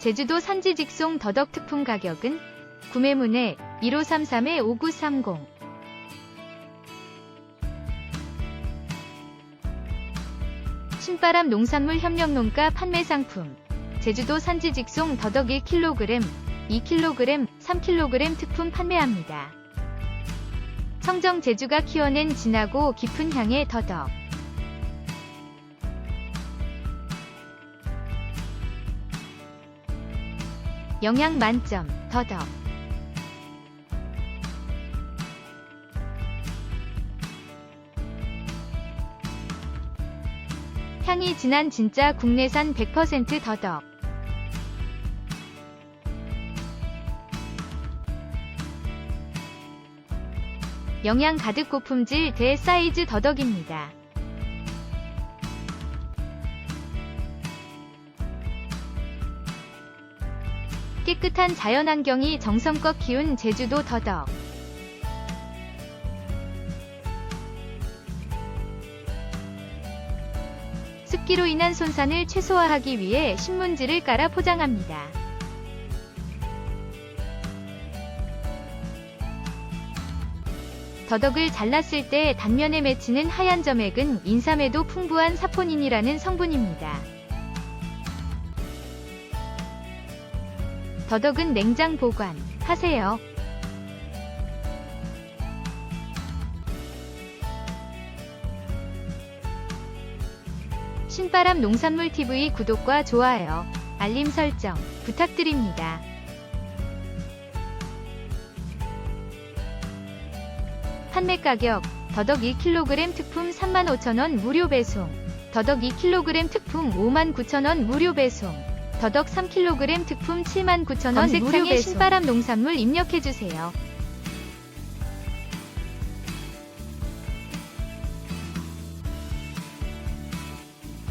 제주도 산지 직송 더덕 특품 가격은 구매문의 1533-5930 신바람 농산물 협력농가 판매 상품. 제주도 산지 직송 더덕 1kg, 2kg, 3kg 특품 판매합니다. 청정 제주가 키워낸 진하고 깊은 향의 더덕 영양 만점 더덕 향이 진한 진짜 국내산 100% 더덕 영양 가득 고품질 대 사이즈 더덕입니다. 깨끗한 자연환경이 정성껏 키운 제주도 더덕. 습기로 인한 손산을 최소화하기 위해 신문지를 깔아 포장합니다. 더덕을 잘랐을 때 단면에 맺히는 하얀 점액은 인삼에도 풍부한 사포닌이라는 성분입니다. 더덕은 냉장 보관 하세요. 신바람 농산물 TV 구독과 좋아요, 알림 설정 부탁드립니다. 판매 가격 더덕 2kg 특품 35,000원 무료 배송 더덕 2kg 특품 59,000원 무료 배송 더덕 3kg 특품 79,000원 무료 배송 신바람 농산물 입력해주세요.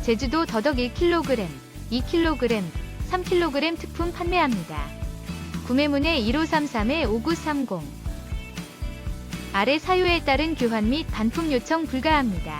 제주도 더덕 1kg, 2kg, 3kg 특품 판매합니다. 구매문의 1533-5930 아래 사유에 따른 교환 및 반품 요청 불가합니다.